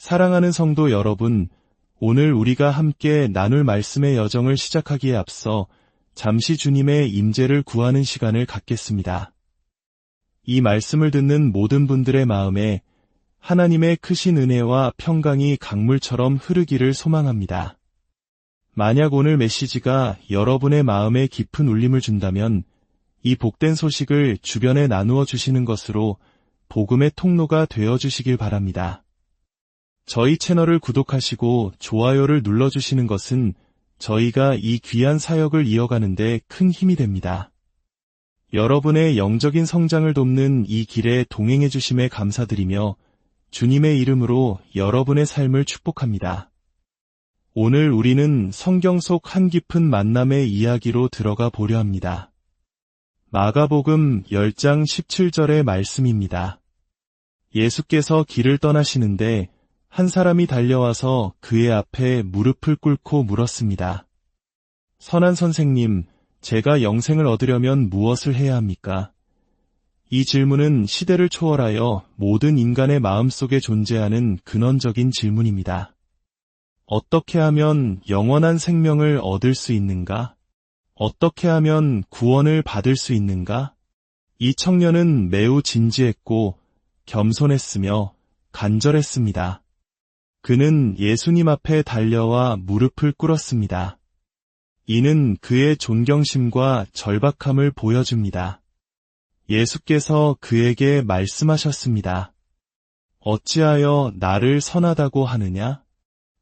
사랑하는 성도 여러분, 오늘 우리가 함께 나눌 말씀의 여정을 시작하기에 앞서 잠시 주님의 임재를 구하는 시간을 갖겠습니다. 이 말씀을 듣는 모든 분들의 마음에 하나님의 크신 은혜와 평강이 강물처럼 흐르기를 소망합니다. 만약 오늘 메시지가 여러분의 마음에 깊은 울림을 준다면 이 복된 소식을 주변에 나누어 주시는 것으로 복음의 통로가 되어 주시길 바랍니다. 저희 채널을 구독하시고 좋아요를 눌러주시는 것은 저희가 이 귀한 사역을 이어가는데 큰 힘이 됩니다. 여러분의 영적인 성장을 돕는 이 길에 동행해 주심에 감사드리며 주님의 이름으로 여러분의 삶을 축복합니다. 오늘 우리는 성경 속 한 깊은 만남의 이야기로 들어가 보려 합니다. 마가복음 10장 17절의 말씀입니다. 예수께서 길을 떠나시는데 한 사람이 달려와서 그의 앞에 무릎을 꿇고 물었습니다. 선한 선생님, 제가 영생을 얻으려면 무엇을 해야 합니까? 이 질문은 시대를 초월하여 모든 인간의 마음속에 존재하는 근원적인 질문입니다. 어떻게 하면 영원한 생명을 얻을 수 있는가? 어떻게 하면 구원을 받을 수 있는가? 이 청년은 매우 진지했고 겸손했으며 간절했습니다. 그는 예수님 앞에 달려와 무릎을 꿇었습니다. 이는 그의 존경심과 절박함을 보여줍니다. 예수께서 그에게 말씀하셨습니다. 어찌하여 나를 선하다고 하느냐?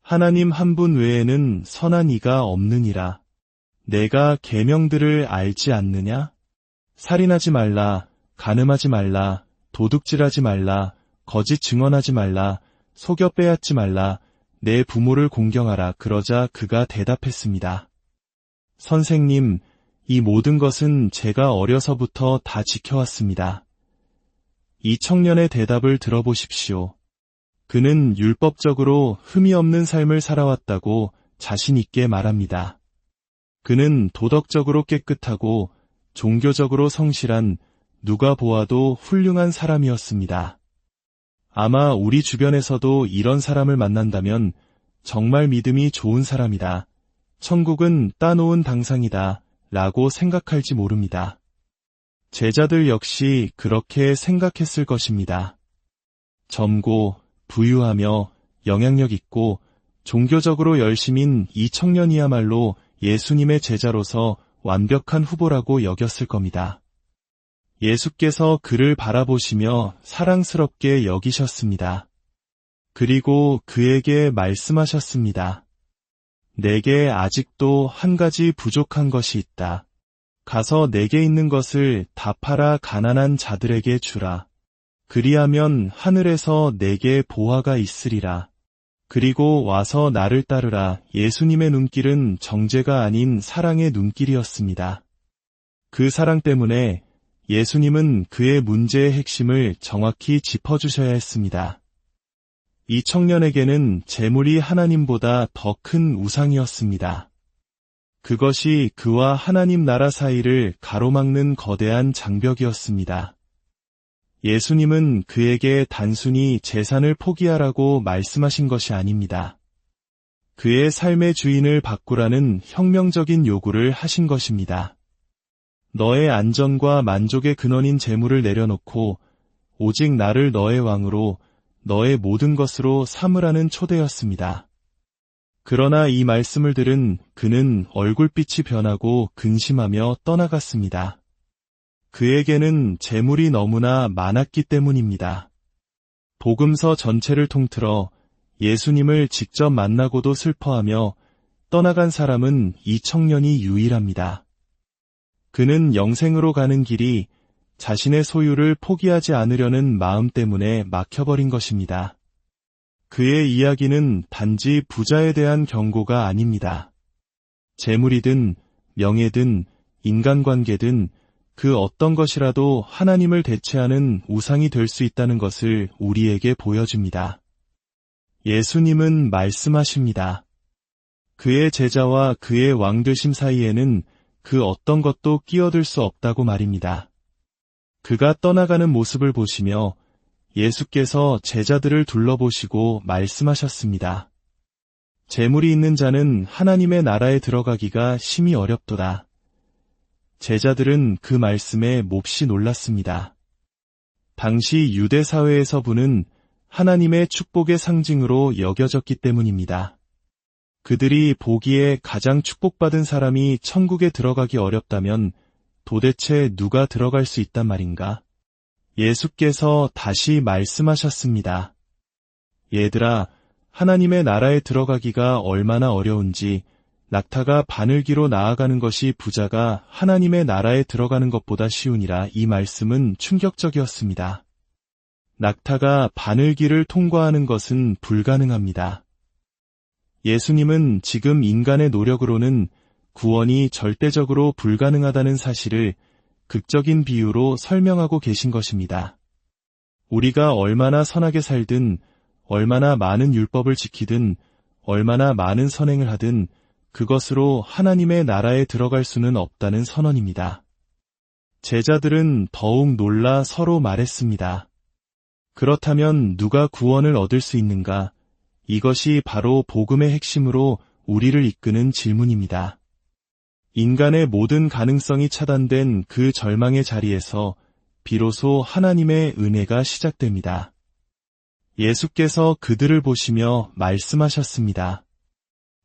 하나님 한 분 외에는 선한 이가 없느니라. 내가 계명들을 알지 않느냐? 살인하지 말라, 가늠하지 말라, 도둑질하지 말라, 거짓 증언하지 말라, 속여 빼앗지 말라, 내 부모를 공경하라. 그러자 그가 대답했습니다. 선생님, 이 모든 것은 제가 어려서부터 다 지켜왔습니다. 이 청년의 대답을 들어보십시오. 그는 율법적으로 흠이 없는 삶을 살아왔다고 자신 있게 말합니다. 그는 도덕적으로 깨끗하고 종교적으로 성실한 누가 보아도 훌륭한 사람이었습니다. 아마 우리 주변에서도 이런 사람을 만난다면 정말 믿음이 좋은 사람이다. 천국은 따놓은 당상이다. 라고 생각할지 모릅니다. 제자들 역시 그렇게 생각했을 것입니다. 젊고 부유하며 영향력 있고 종교적으로 열심인 이 청년이야말로 예수님의 제자로서 완벽한 후보라고 여겼을 겁니다. 예수께서 그를 바라보시며 사랑스럽게 여기셨습니다. 그리고 그에게 말씀하셨습니다. 내게 아직도 한 가지 부족한 것이 있다. 가서 내게 있는 것을 다 팔아 가난한 자들에게 주라. 그리하면 하늘에서 내게 보화가 있으리라. 그리고 와서 나를 따르라. 예수님의 눈길은 정죄가 아닌 사랑의 눈길이었습니다. 그 사랑 때문에 예수님은 그의 문제의 핵심을 정확히 짚어주셔야 했습니다. 이 청년에게는 재물이 하나님보다 더 큰 우상이었습니다. 그것이 그와 하나님 나라 사이를 가로막는 거대한 장벽이었습니다. 예수님은 그에게 단순히 재산을 포기하라고 말씀하신 것이 아닙니다. 그의 삶의 주인을 바꾸라는 혁명적인 요구를 하신 것입니다. 너의 안전과 만족의 근원인 재물을 내려놓고 오직 나를 너의 왕으로 너의 모든 것으로 삼으라는 초대였습니다. 그러나 이 말씀을 들은 그는 얼굴빛이 변하고 근심하며 떠나갔습니다. 그에게는 재물이 너무나 많았기 때문입니다. 복음서 전체를 통틀어 예수님을 직접 만나고도 슬퍼하며 떠나간 사람은 이 청년이 유일합니다. 그는 영생으로 가는 길이 자신의 소유를 포기하지 않으려는 마음 때문에 막혀버린 것입니다. 그의 이야기는 단지 부자에 대한 경고가 아닙니다. 재물이든 명예든 인간관계든 그 어떤 것이라도 하나님을 대체하는 우상이 될 수 있다는 것을 우리에게 보여줍니다. 예수님은 말씀하십니다. 그의 제자와 그의 왕되심 사이에는 그 어떤 것도 끼어들 수 없다고 말입니다. 그가 떠나가는 모습을 보시며 예수께서 제자들을 둘러보시고 말씀하셨습니다. 재물이 있는 자는 하나님의 나라에 들어가기가 심히 어렵도다. 제자들은 그 말씀에 몹시 놀랐습니다. 당시 유대 사회에서 부는 하나님의 축복의 상징으로 여겨졌기 때문입니다. 그들이 보기에 가장 축복받은 사람이 천국에 들어가기 어렵다면 도대체 누가 들어갈 수 있단 말인가? 예수께서 다시 말씀하셨습니다. 얘들아, 하나님의 나라에 들어가기가 얼마나 어려운지 낙타가 바늘기로 나아가는 것이 부자가 하나님의 나라에 들어가는 것보다 쉬우니라 이 말씀은 충격적이었습니다. 낙타가 바늘기를 통과하는 것은 불가능합니다. 예수님은 지금 인간의 노력으로는 구원이 절대적으로 불가능하다는 사실을 극적인 비유로 설명하고 계신 것입니다. 우리가 얼마나 선하게 살든, 얼마나 많은 율법을 지키든, 얼마나 많은 선행을 하든, 그것으로 하나님의 나라에 들어갈 수는 없다는 선언입니다. 제자들은 더욱 놀라 서로 말했습니다. 그렇다면 누가 구원을 얻을 수 있는가? 이것이 바로 복음의 핵심으로 우리를 이끄는 질문입니다. 인간의 모든 가능성이 차단된 그 절망의 자리에서 비로소 하나님의 은혜가 시작됩니다. 예수께서 그들을 보시며 말씀하셨습니다.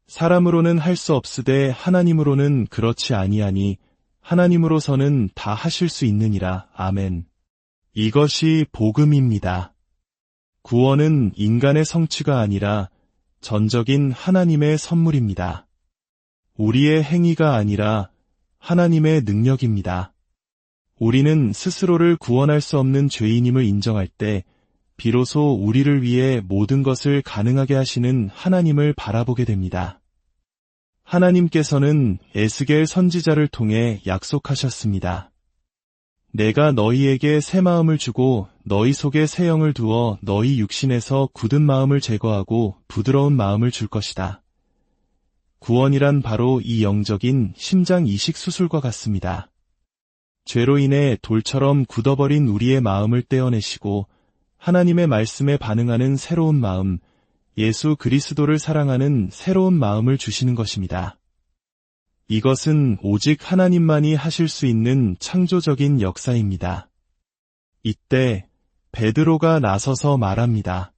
사람으로는 할 수 없으되 하나님으로는 그렇지 아니하니 하나님으로서는 다 하실 수 있느니라. 아멘. 이것이 복음입니다. 구원은 인간의 성취가 아니라 전적인 하나님의 선물입니다. 우리의 행위가 아니라 하나님의 능력입니다. 우리는 스스로를 구원할 수 없는 죄인임을 인정할 때 비로소 우리를 위해 모든 것을 가능하게 하시는 하나님을 바라보게 됩니다. 하나님께서는 에스겔 선지자를 통해 약속하셨습니다. 내가 너희에게 새 마음을 주고 너희 속에 새 영을 두어 너희 육신에서 굳은 마음을 제거하고 부드러운 마음을 줄 것이다. 구원이란 바로 이 영적인 심장 이식 수술과 같습니다. 죄로 인해 돌처럼 굳어버린 우리의 마음을 떼어내시고 하나님의 말씀에 반응하는 새로운 마음, 예수 그리스도를 사랑하는 새로운 마음을 주시는 것입니다. 이것은 오직 하나님만이 하실 수 있는 창조적인 역사입니다. 이때 베드로가 나서서 말합니다.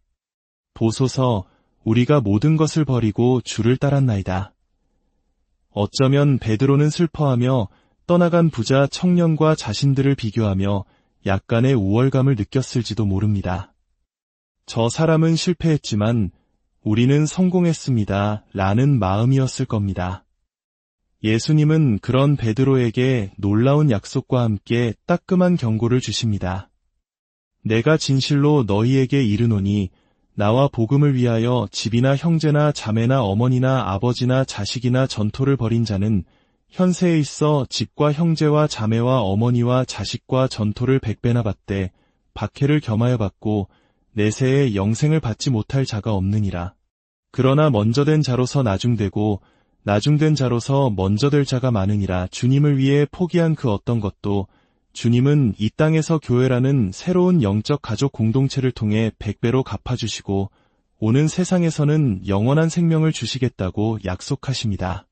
보소서 우리가 모든 것을 버리고 주를 따랐나이다. 어쩌면 베드로는 슬퍼하며 떠나간 부자 청년과 자신들을 비교하며 약간의 우월감을 느꼈을지도 모릅니다. 저 사람은 실패했지만 우리는 성공했습니다. 라는 마음이었을 겁니다. 예수님은 그런 베드로에게 놀라운 약속과 함께 따끔한 경고를 주십니다. 내가 진실로 너희에게 이르노니 나와 복음을 위하여 집이나 형제나 자매나 어머니나 아버지나 자식이나 전토를 벌인 자는 현세에 있어 집과 형제와 자매와 어머니와 자식과 전토를 백배나 받되 박해를 겸하여 받고 내세에 영생을 받지 못할 자가 없느니라. 그러나 먼저 된 자로서 나중되고 나중된 자로서 먼저 될 자가 많으니라 주님을 위해 포기한 그 어떤 것도 주님은 이 땅에서 교회라는 새로운 영적 가족 공동체를 통해 백배로 갚아주시고 오는 세상에서는 영원한 생명을 주시겠다고 약속하십니다.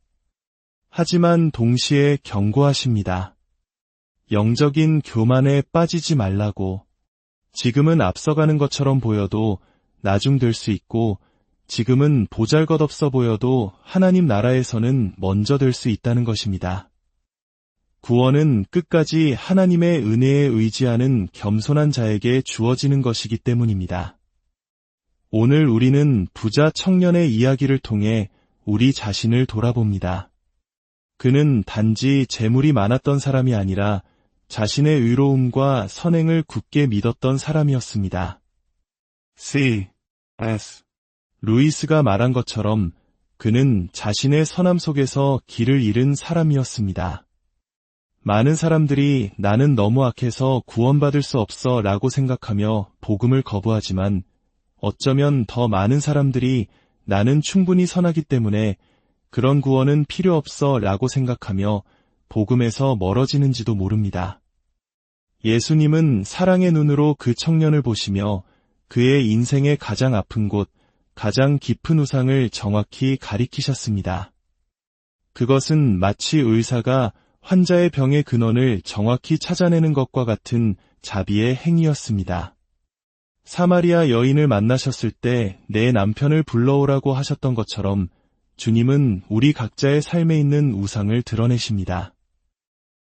하지만 동시에 경고하십니다. 영적인 교만에 빠지지 말라고. 지금은 앞서가는 것처럼 보여도 나중 될 수 있고 지금은 보잘것없어 보여도 하나님 나라에서는 먼저 될 수 있다는 것입니다. 구원은 끝까지 하나님의 은혜에 의지하는 겸손한 자에게 주어지는 것이기 때문입니다. 오늘 우리는 부자 청년의 이야기를 통해 우리 자신을 돌아봅니다. 그는 단지 재물이 많았던 사람이 아니라 자신의 의로움과 선행을 굳게 믿었던 사람이었습니다. C. S. 루이스가 말한 것처럼 그는 자신의 선함 속에서 길을 잃은 사람이었습니다. 많은 사람들이 나는 너무 악해서 구원받을 수 없어 라고 생각하며 복음을 거부하지만 어쩌면 더 많은 사람들이 나는 충분히 선하기 때문에 그런 구원은 필요 없어 라고 생각하며 복음에서 멀어지는지도 모릅니다. 예수님은 사랑의 눈으로 그 청년을 보시며 그의 인생의 가장 아픈 곳, 가장 깊은 우상을 정확히 가리키셨습니다. 그것은 마치 의사가 환자의 병의 근원을 정확히 찾아내는 것과 같은 자비의 행위였습니다. 사마리아 여인을 만나셨을 때 내 남편을 불러오라고 하셨던 것처럼 주님은 우리 각자의 삶에 있는 우상을 드러내십니다.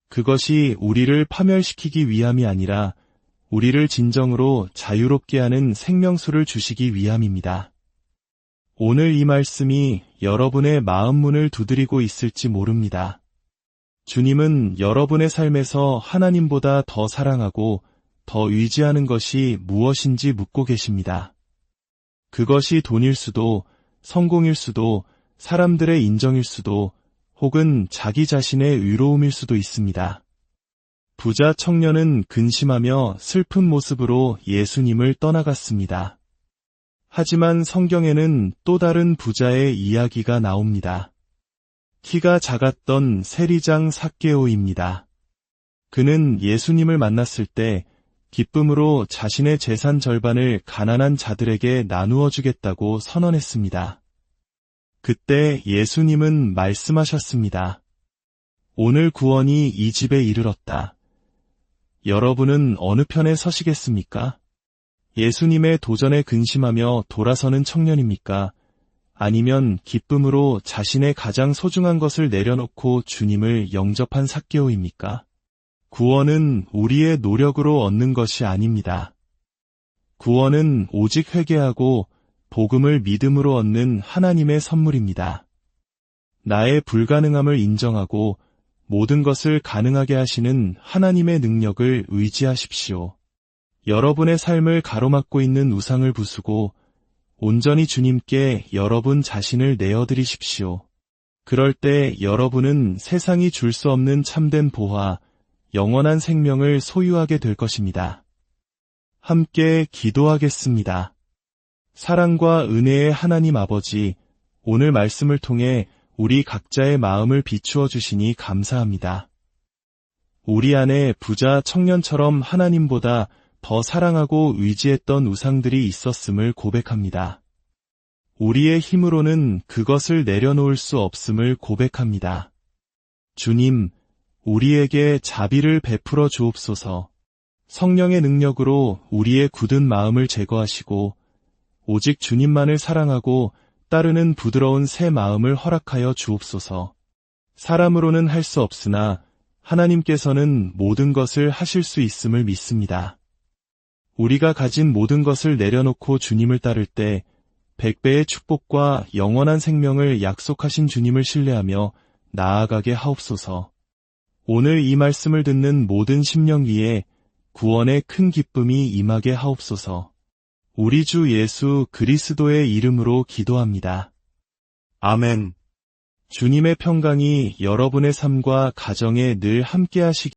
그것이 우리를 파멸시키기 위함이 아니라 우리를 진정으로 자유롭게 하는 생명수를 주시기 위함입니다. 오늘 이 말씀이 여러분의 마음 문을 두드리고 있을지 모릅니다. 주님은 여러분의 삶에서 하나님보다 더 사랑하고 더 의지하는 것이 무엇인지 묻고 계십니다. 그것이 돈일 수도, 성공일 수도, 사람들의 인정일 수도, 혹은 자기 자신의 의로움일 수도 있습니다. 부자 청년은 근심하며 슬픈 모습으로 예수님을 떠나갔습니다. 하지만 성경에는 또 다른 부자의 이야기가 나옵니다. 키가 작았던 세리장 사케오입니다. 그는 예수님을 만났을 때 기쁨으로 자신의 재산 절반을 가난한 자들에게 나누어 주겠다고 선언했습니다. 그때 예수님은 말씀하셨습니다. 오늘 구원이 이 집에 이르렀다. 여러분은 어느 편에 서시겠습니까? 예수님의 도전에 근심하며 돌아서는 청년입니까? 아니면 기쁨으로 자신의 가장 소중한 것을 내려놓고 주님을 영접한 사개오입니까? 구원은 우리의 노력으로 얻는 것이 아닙니다. 구원은 오직 회개하고 복음을 믿음으로 얻는 하나님의 선물입니다. 나의 불가능함을 인정하고 모든 것을 가능하게 하시는 하나님의 능력을 의지하십시오. 여러분의 삶을 가로막고 있는 우상을 부수고 온전히 주님께 여러분 자신을 내어드리십시오. 그럴 때 여러분은 세상이 줄 수 없는 참된 보화, 영원한 생명을 소유하게 될 것입니다. 함께 기도하겠습니다. 사랑과 은혜의 하나님 아버지, 오늘 말씀을 통해 우리 각자의 마음을 비추어 주시니 감사합니다. 우리 안에 부자 청년처럼 하나님보다 더 사랑하고 의지했던 우상들이 있었음을 고백합니다. 우리의 힘으로는 그것을 내려놓을 수 없음을 고백합니다. 주님, 우리에게 자비를 베풀어 주옵소서. 성령의 능력으로 우리의 굳은 마음을 제거하시고 오직 주님만을 사랑하고 따르는 부드러운 새 마음을 허락하여 주옵소서. 사람으로는 할 수 없으나 하나님께서는 모든 것을 하실 수 있음을 믿습니다. 우리가 가진 모든 것을 내려놓고 주님을 따를 때 백배의 축복과 영원한 생명을 약속하신 주님을 신뢰하며 나아가게 하옵소서. 오늘 이 말씀을 듣는 모든 심령 위에 구원의 큰 기쁨이 임하게 하옵소서. 우리 주 예수 그리스도의 이름으로 기도합니다. 아멘. 주님의 평강이 여러분의 삶과 가정에 늘 함께 하시기